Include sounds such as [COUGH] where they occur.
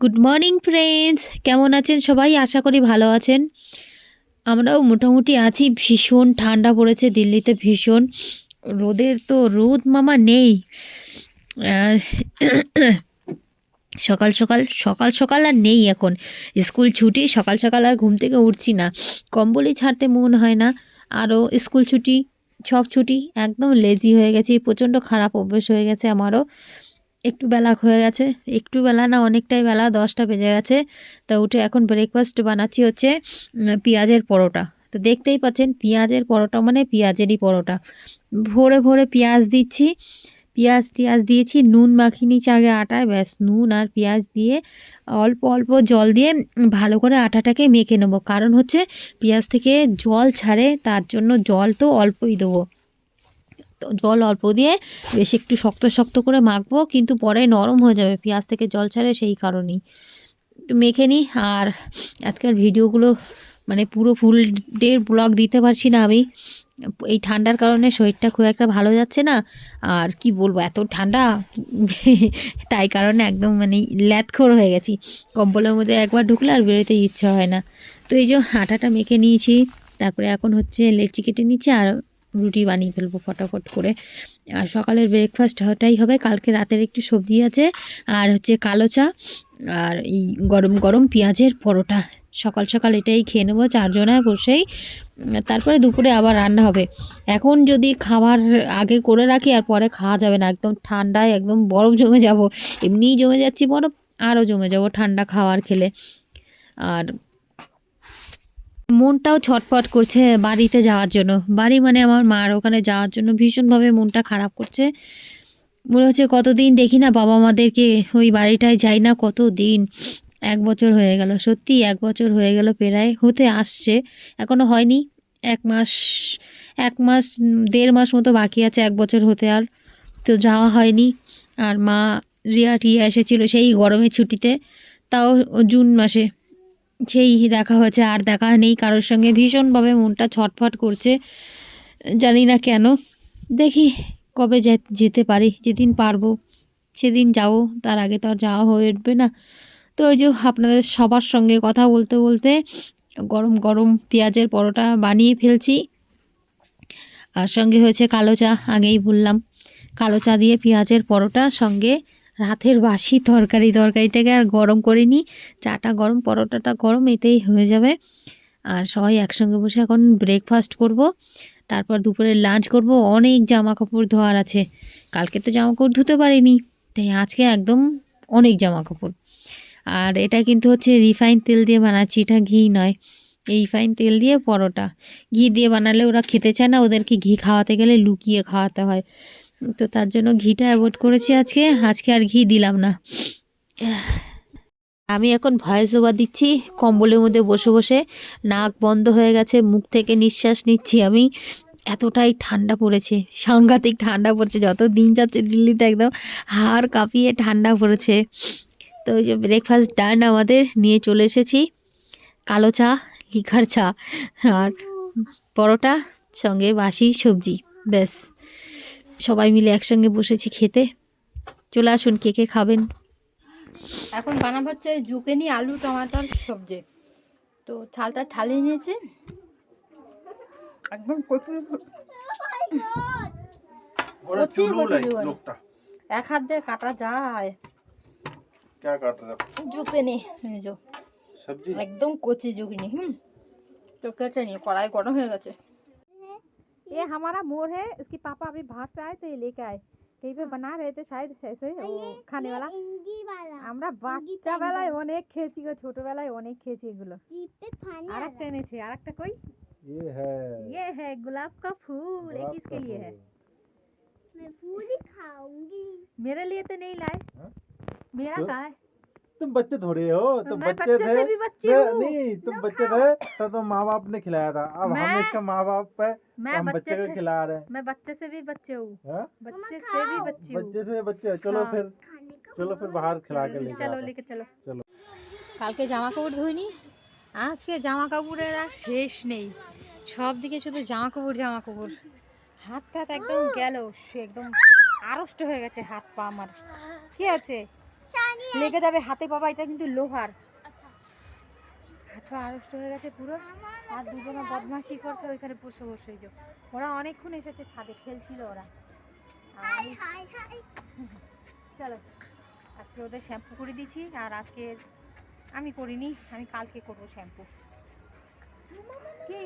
Good morning friends কেমন আছেন সবাই? আশা করি ভালো আছেন। আমরাও মোটামুটি আছি। ভীষণ ঠান্ডা পড়েছে। দিল্লিতে ভীষণ রোদের তো রোদ মামা নেই। সকাল সকাল সকাল সকাল আর নেই এখন। স্কুল ছুটি, সকাল সকাল আর ঘুম থেকে উঠছি না। কম্বলই ছাড়তে মন হয় না। আরও স্কুল ছুটি, সব ছুটি। একদম লেজি হয়ে গেছি। প্রচণ্ড খারাপ অভ্যেস হয়ে গেছে আমারও। একটু বেলা হয়ে গেছে। একটু বেলা না অনেকটাই বেলা, দশটা বেজে গেছে। তা উঠে এখন ব্রেকফাস্ট বানাচ্ছি হচ্ছে পেঁয়াজের পরোটা। তো দেখতেই পাচ্ছেন, পেঁয়াজের পরোটা মানে পেঁয়াজেরই পরোটা। ভোরে ভোরে পেঁয়াজ দিচ্ছি, পেঁয়াজ টিয়াজ দিয়েছি, নুন মাখিয়ে নিচ্ছি আগে আটায়, ব্যাস নুন আর পেঁয়াজ দিয়ে অল্প অল্প জল দিয়ে ভালো করে আটাটাকে মেখে নেব। কারণ হচ্ছে পেঁয়াজ থেকে জল ছাড়ে, তার জন্য জল তো অল্পই দেবো। জল অল্প দিয়ে বেশ একটু শক্ত শক্ত করে মাখবো, কিন্তু পরে নরম হয়ে যাবে। পেঁয়াজ থেকে জল ছাড়ে সেই কারণেই। তো মেখে নিই আর আজকের ভিডিওগুলো মানে পুরো ফুল ডে ব্লগ দিতে পারছি না আমি। এই ঠান্ডার কারণে শরীরটা খুব একটা ভালো যাচ্ছে না। আর কি বলব, এত ঠান্ডা? [LAUGHS] তাই কারণে একদম মানে ল্যাথখোর হয়ে গেছি। কম্বলের মধ্যে একবার ঢুকলে আর বেরোতে ইচ্ছা হয় না। তো এই যে আটাটা মেখে নিয়েছি, তারপরে এখন হচ্ছে লেচি কেটে নিচ্ছি, আর রুটি বানিয়ে ফেলব ফটাফট করে। আর সকালের ব্রেকফাস্ট হটাই হবে। কালকে রাতের একটু সবজি আছে, আর হচ্ছে কালো চা, আর এই গরম গরম পেঁয়াজের পরোটা। সকাল সকাল এটাই খেয়ে নেব চারজনায় বসেই। তারপরে দুপুরে আবার রান্না হবে। এখন যদি খাবার আগে করে রাখি, আর পরে খাওয়া যাবে না। একদম ঠান্ডায় একদম বরফ জমে যাব। এমনিই জমে যাচ্ছি বরফ, আরও জমে যাব ঠান্ডা খাওয়ার খেলে। আর মনটাও ছটফট করছে বাড়িতে যাওয়ার জন্য। বাড়ি মানে আমার মার ওখানে যাওয়ার জন্য ভীষণভাবে মনটা খারাপ করছে। মনে হচ্ছে কতদিন দেখি না বাবা মাদেরকে, ওই বাড়িটায় যাই না কত দিন এক বছর হয়ে গেল, সত্যি এক বছর হয়ে গেল প্রায়, হতে আসছে এখনও হয়নি। এক মাস এক মাস, দেড় মাস মতো বাকি আছে, এক বছর হতে আর, তো যাওয়া হয়নি। আর মা রিয়া টিয়া এসেছিল সেই গরমের ছুটিতে, তাও জুন মাসে। সেই দেখা হয়েছে, আর দেখা নেই কারোর সঙ্গে। ভীষণভাবে মনটা ছটফট করছে, জানি না কেন। দেখি কবে যেতে পারি, যেদিন পারব, সেদিন যাব। তার আগে তো আর যাওয়া হয়ে উঠবে না। তো ওই যে আপনাদের সবার সঙ্গে কথা বলতে বলতে গরম গরম পেঁয়াজের পরোটা বানিয়ে ফেলছি। আর সঙ্গে হয়েছে কালো চা, আগেই বললাম। কালো চা দিয়ে পেঁয়াজের পরোটা সঙ্গে রাতের বাসি তরকারি, তরকারিটাকে আর গরম করিনি চাটা গরম, পরোটাটা গরম, এতেই হয়ে যাবে। আর সবাই একসঙ্গে বসে এখন ব্রেকফাস্ট করব। তারপর দুপুরে লাঞ্চ করব। অনেক জামা কাপড় ধোয়ার আছে। কালকে তো জামা কাপড় ধুতে পারিনি, তাই আজকে একদম অনেক জামা কাপড় আর এটা কিন্তু হচ্ছে রিফাইন তেল দিয়ে বানাচ্ছি, এটা ঘি নয়। এই রিফাইন তেল দিয়ে পরোটা। ঘি দিয়ে বানালে ওরা খেতে চায় না, ওদেরকে ঘি খাওয়াতে গেলে লুকিয়ে খাওয়াতে হয়। তো তার জন্য ঘিটা অ্যাভয়েড করেছি আজকে আজকে আর ঘি দিলাম না। আমি এখন ভয়েস ওভার দিচ্ছি, কম্বলের মধ্যে বসে বসে নাক বন্ধ হয়ে গেছে, মুখ থেকে নিঃশ্বাস নিচ্ছি আমি। এতটাই ঠান্ডা পড়েছে, সাংঘাতিক ঠান্ডা পড়েছে, যত দিন যাচ্ছে দিল্লিতে একদম হাড় কাঁপিয়ে ঠান্ডা পড়েছে। তো ওই যে ব্রেকফাস্ট ডান আমাদের, নিয়ে চলে এসেছি, কালো চা, লিখার চা, আর পরোটা, সঙ্গে বাসি সবজি, ব্যাস। সবাই মিলে একসঙ্গে বসেছি খেতে চলে আসুন কে কে খাবেন এখন বানাবো হচ্ছে জুকেনি আলু টমাটোর সবজি তো ছালটা ছালিয়ে নিয়েছি একদম কচি ওরা কচি चुलू কচি लाई জীবন। लोकटा এক হাত দিয়ে কাটা যায় क्या काट रहा है জুকেনি এই যে सब्जी একদম কচি জুকিনি হুম তো কেটে নিয়ে কড়াই গরম হয়ে গেছে ये हमारा मोर है इसके पापा अभी बाहर से आए तो ये लेके आए कहीं पे बना रहे थे शायद ऐसे वो খানে वाला আমরা বাচ্চা বেলায় অনেক খেয়েছি গো ছোটবেলায় অনেক খেয়েছি এগুলো আর একটা এনেছে আর একটা কই ये है ये है गुलाब का फूल ये गुलाब किसके का लिए है फूल। मैं पूरी खाऊंगी मेरे लिए तो नहीं लाए हाँ? मेरा क्यों? कहाँ है तुम बच्चे थोड़े हो तुम मैं बच्चे बच्चे थे से भी बच्ची नहीं, हूँ नहीं तुम बच्चे थे तो तुम माँ बाप ने खिलाया था अब हम मैं- इसका माँ बाप है तो मैं हम बच्चे बच्चे को से खिला रहे हैं मैं बच्चे से भी बच्चे हूँ हाँ? बच्चे से भी बच्ची हूँ बच्चे से बच्चे चलो हाँ। फिर खाने का चलो फिर बाहर खिला के लेके চলো आओ लेके चलो কালকে জামা কাপড় ধুইনি আজকে জামা কাপড়ের আর শেষ নেই সব দিকে শুধু জামা কাপড় জামা কাপড় হাত টাত একদম গেল সে একদম আড়ষ্ট হয়ে গেছে হাত পা আমার কি আছে লেগে যাবে হাতে বাবা এটা কিন্তু লোহার হাত পা আড়ষ্ট হয়ে গেছে পুরো আর দুজনে বদমাশি করছে ওইখানে বসে বসে এই যে। ওরা অনেকক্ষণ এসেছে ছাদে খেলছিল ওরা চলো আজকে ওদের শ্যাম্পু করে দিয়েছি আর আজকে আমি করিনি আমি কালকে করব শ্যাম্পু কি